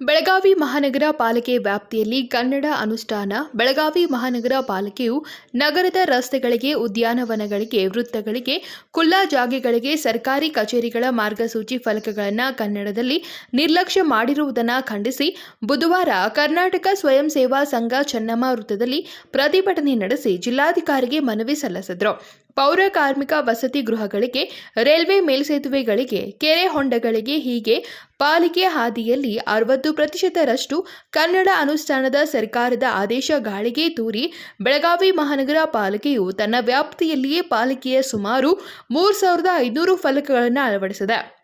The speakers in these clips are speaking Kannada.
ಬೆಳಗಾವಿ ಮಹಾನಗರ ಪಾಲಿಕೆ ವ್ಯಾಪ್ತಿಯಲ್ಲಿ ಕನ್ನಡ ಅನುಷ್ಠಾನ, ಬೆಳಗಾವಿ ಮಹಾನಗರ ಪಾಲಿಕೆಯು ನಗರದ ರಸ್ತೆಗಳಿಗೆ, ಉದ್ಯಾನವನಗಳಿಗೆ, ವೃತ್ತಗಳಿಗೆ ಖುಲ್ಲಾ ಜಾಗೆಗಳಿಗೆ ಸರ್ಕಾರಿ ಕಚೇರಿಗಳ ಮಾರ್ಗಸೂಚಿ ಫಲಕಗಳನ್ನು ಕನ್ನಡದಲ್ಲಿ ನಿರ್ಲಕ್ಷ್ಯ ಮಾಡಿರುವುದನ್ನು ಖಂಡಿಸಿ ಬುಧವಾರ ಕರ್ನಾಟಕ ಸ್ವಯಂ ಸೇವಾ ಸಂಘ ಚೆನ್ನಮ್ಮ ವೃತ್ತದಲ್ಲಿ ಪ್ರತಿಭಟನೆ ನಡೆಸಿ ಜಿಲ್ಲಾಧಿಕಾರಿಗೆ ಮನವಿ ಸಲ್ಲಿಸಿದರು. ಪೌರ ಕಾರ್ಮಿಕ ವಸತಿ ಗೃಹಗಳಿಗೆ, ರೈಲ್ವೆ ಮೇಲ್ಸೇತುವೆಗಳಿಗೆ, ಕೆರೆ ಹೊಂಡಗಳಿಗೆ ಹೀಗೆ ಪಾಲಿಕೆ ಹಾದಿಯಲ್ಲಿ ಅರವತ್ತು ಪ್ರತಿಶತರಷ್ಟು ಕನ್ನಡ ಅನುಷ್ಠಾನದ ಸರ್ಕಾರದ ಆದೇಶ ಗಾಳಿಗೆ ತೂರಿ, ಬೆಳಗಾವಿ ಮಹಾನಗರ ಪಾಲಿಕೆಯು ತನ್ನ ವ್ಯಾಪ್ತಿಯಲ್ಲಿಯೇ ಪಾಲಿಕೆಯ ಸುಮಾರು ಮೂರು ಸಾವಿರದ ಐನೂರು ಫಲಕಗಳನ್ನು ಅಳವಡಿಸಿದೆ.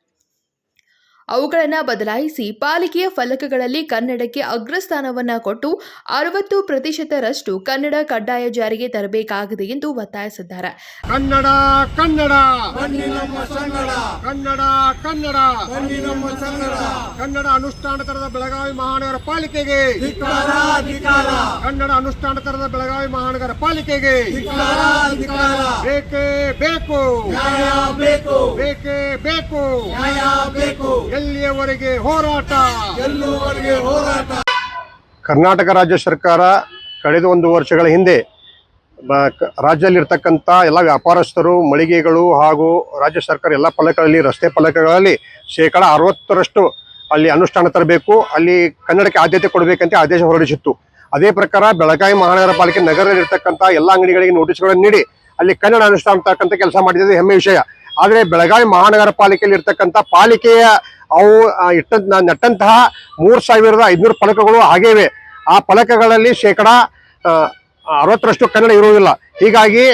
ಅವುಗಳನ್ನು ಬದಲಾಯಿಸಿ ಪಾಲಿಕೆಯ ಫಲಕಗಳಲ್ಲಿ ಕನ್ನಡಕ್ಕೆ ಅಗ್ರಸ್ಥಾನವನ್ನು ಕೊಟ್ಟು ಅರವತ್ತು ಪ್ರತಿಶತರಷ್ಟು ಕನ್ನಡ ಕಡ್ಡಾಯ ಜಾರಿಗೆ ತರಬೇಕಾಗಿದೆ ಎಂದು ಒತ್ತಾಯಿಸಿದ್ದಾರೆ. ಕನ್ನಡ ಕನ್ನಡ. ಬನ್ನಿ ನಮ್ಮ ಸಂಗಡ. ಕನ್ನಡ ಕನ್ನಡ. ಬನ್ನಿ ನಮ್ಮ ಸಂಗಡ. ಕನ್ನಡ ಅನುಷ್ಠಾನ ತರದ ಬೆಳಗಾವಿ ಮಹಾನಗರ ಪಾಲಿಕೆಗೆ. ಕನ್ನಡ ಅನುಷ್ಠಾನ ತರದ ಬೆಳಗಾವಿ ಮಹಾನಗರ ಪಾಲಿಕೆಗೆ. ಬೇಕೇ ಬೇಕು. ನ್ಯಾಯ ಬೇಕು. ಬೇಕೇ ಬೇಕು. ನ್ಯಾಯ ಬೇಕು. ಎಲ್ಲಿಯವರೆಗೆ ಹೋರಾಟ? ಎಲ್ಲಿಯವರೆಗೆ ಹೋರಾಟ? ಕರ್ನಾಟಕ ರಾಜ್ಯ ಸರ್ಕಾರ ಕಳೆದ ಒಂದು ವರ್ಷಗಳ ಹಿಂದೆ ಬ- ಕ- ರಾಜ್ಯದಲ್ಲಿರ್ತಕ್ಕಂಥ ಎಲ್ಲ ವ್ಯಾಪಾರಸ್ಥರು ಮಳಿಗೆಗಳು ಹಾಗೂ ರಾಜ್ಯ ಸರ್ಕಾರ ಎಲ್ಲ ಫಲಕಗಳಲ್ಲಿ ರಸ್ತೆ ಫಲಕಗಳಲ್ಲಿ ಶೇಕಡ ಅರವತ್ತರಷ್ಟು ಅಲ್ಲಿ ಅನುಷ್ಠಾನ ತರಬೇಕು. ಅಲ್ಲಿ ಕನ್ನಡಕ್ಕೆ ಆದ್ಯತೆ ಕೊಡಬೇಕಂತ ಆದೇಶ ಹೊರಡಿಸಿತ್ತು. ಅದೇ ಪ್ರಕಾರ ಬೆಳಗಾವಿ ಮಹಾನಗರ ಪಾಲಿಕೆ ನಗರದಲ್ಲಿರ್ತಕ್ಕಂಥ ಎಲ್ಲ ಅಂಗಡಿಗಳಿಗೆ ನೋಟಿಸ್ಗಳನ್ನು ನೀಡಿ ಅಲ್ಲಿ ಕನ್ನಡ ಅನುಷ್ಠಾನ ತಕ್ಕಂಥ ಕೆಲಸ ಮಾಡಿದ್ದು ಹೆಮ್ಮೆ ವಿಷಯ. ಆದರೆ ಬೆಳಗಾವಿ ಮಹಾನಗರ ಪಾಲಿಕೆಯಲ್ಲಿ ಇರ್ತಕ್ಕಂಥ ಪಾಲಿಕೆಯ ಅವು ಇಟ್ಟ ನೆಟ್ಟಂತಹ ಮೂರು ಸಾವಿರದ ಐದುನೂರು ಫಲಕಗಳು ಹಾಗೇ ಆ ಫಲಕಗಳಲ್ಲಿ ಶೇಕಡ ಅರವತ್ತರಷ್ಟು ಕನ್ನಡ ಇರುವುದಿಲ್ಲ. ಹೀಗಾಗಿ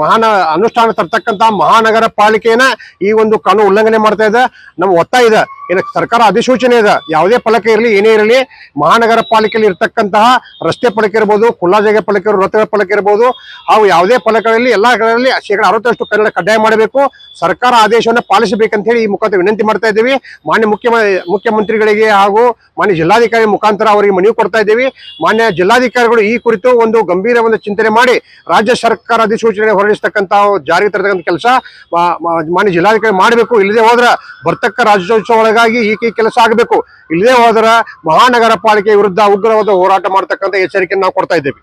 ಮಹಾನ ಅನುಷ್ಠಾನ ತರ್ತಕ್ಕಂಥ ಮಹಾನಗರ ಪಾಲಿಕೆಯನ್ನ ಈ ಒಂದು ಕಾನೂನು ಉಲ್ಲಂಘನೆ ಮಾಡ್ತಾ ಇದೆ. ನಮ್ಮ ಒತ್ತಾಯ ಇದೆ. ಏನು ಸರ್ಕಾರ ಅಧಿಸೂಚನೆ ಇದೆ. ಯಾವುದೇ ಫಲಕ ಇರಲಿ ಏನೇ ಇರಲಿ ಮಹಾನಗರ ಪಾಲಿಕೆಯಲ್ಲಿ ಇರ್ತಕ್ಕಂತಹ ರಸ್ತೆ ಫಲಕ ಇರ್ಬೋದು ಖುಲ್ಲಾ ಜಾಗ ಫಲಕ ಇರ್ಬೋದು, ರಸ್ತೆ ಫಲಕ ಇರ್ಬೋದು ಹಾಗೂ ಯಾವುದೇ ಫಲಕಗಳಲ್ಲಿ ಎಲ್ಲ ಕಡೆಗಳಲ್ಲಿ ಶೇಕಡ ಅರವತ್ತರಷ್ಟು ಕನ್ನಡ ಕಡ್ಡಾಯ ಮಾಡಬೇಕು. ಸರ್ಕಾರ ಆದೇಶವನ್ನು ಪಾಲಿಸಬೇಕಂತ ಹೇಳಿ ಈ ಮುಖಾಂತರ ವಿನಂತಿ ಮಾಡ್ತಾ ಇದ್ದೀವಿ. ಮಾನ್ಯ ಮುಖ್ಯ ಮುಖ್ಯಮಂತ್ರಿಗಳಿಗೆ ಹಾಗೂ ಮಾನ್ಯ ಜಿಲ್ಲಾಧಿಕಾರಿ ಮುಖಾಂತರ ಅವರಿಗೆ ಮನವಿ ಕೊಡ್ತಾ ಇದ್ದೀವಿ. ಮಾನ್ಯ ಜಿಲ್ಲಾಧಿಕಾರಿಗಳು ಈ ಕುರಿತು ಒಂದು ಗಂಭೀರ ಒಂದು ಚಿಂತನೆ ಮಾಡಿ ರಾಜ್ಯ ಸರ್ಕಾರ ಅಧಿಸೂಚನೆ ಹೊರಡಿಸ್ತಕ್ಕಂಥ ಜಾರಿಗೆ ತರತಕ್ಕಂಥ ಕೆಲಸ ಮಾನ್ಯ ಜಿಲ್ಲಾಧಿಕಾರಿ ಮಾಡಬೇಕು. ಇಲ್ಲದೆ ಹೋದ್ರ ಬರ್ತಕ್ಕ ರಾಜ್ಯೋತ್ಸವ ಒಳಗಾಗಿ ಈಕೆ ಕೆಲಸ ಆಗಬೇಕು. ಇಲ್ಲದೆ ಹೋದ್ರ ಮಹಾನಗರ ಪಾಲಿಕೆ ವಿರುದ್ಧ ಉಗ್ರವಾದ ಹೋರಾಟ ಮಾಡ್ತಕ್ಕಂಥ ಎಚ್ಚರಿಕೆಯನ್ನು ನಾವು ಕೊಡ್ತಾ ಇದ್ದೇವೆ.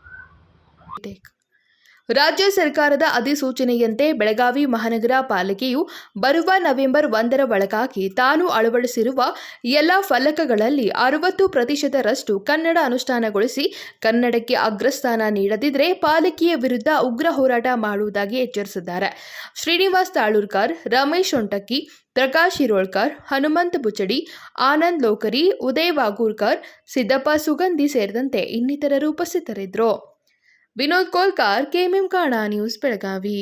ರಾಜ್ಯ ಸರ್ಕಾರದ ಅಧಿಸೂಚನೆಯಂತೆ ಬೆಳಗಾವಿ ಮಹಾನಗರ ಪಾಲಿಕೆಯು ಬರುವ ನವೆಂಬರ್ ಒಂದರ ಒಳಗಾಗಿ ತಾನು ಅಳವಡಿಸಿರುವ ಎಲ್ಲ ಫಲಕಗಳಲ್ಲಿ ಅರವತ್ತು ಪ್ರತಿಶತರಷ್ಟು ಕನ್ನಡ ಅನುಷ್ಠಾನಗೊಳಿಸಿ ಕನ್ನಡಕ್ಕೆ ಅಗ್ರಸ್ಥಾನ ನೀಡದಿದ್ದರೆ ಪಾಲಿಕೆಯ ವಿರುದ್ಧ ಉಗ್ರ ಹೋರಾಟ ಮಾಡುವುದಾಗಿ ಎಚ್ಚರಿಸಿದ್ದಾರೆ. ಶ್ರೀನಿವಾಸ್ ತಾಳೂರ್ಕರ್, ರಮೇಶ್ ಒಂಟಕ್ಕಿ ಪ್ರಕಾಶ್ ಇರೋಳ್ಕರ್ ಹನುಮಂತ್ ಬುಚಡಿ, ಆನಂದ್ ಲೋಕರಿ, ಉದಯ್ ವಾಗೂರ್ಕರ್, ಸಿದ್ದಪ್ಪ ಸುಗಂಧಿ ಸೇರಿದಂತೆ ಇನ್ನಿತರರು ಉಪಸ್ಥಿತರಿದ್ದರು. ವಿನೋದ್ ಕೋಲ್ಕಾರ್ ಕೆಎಂಎಂ ಕಾಣ ನ್ಯೂಸ್ ಬೆಳಗಾವಿ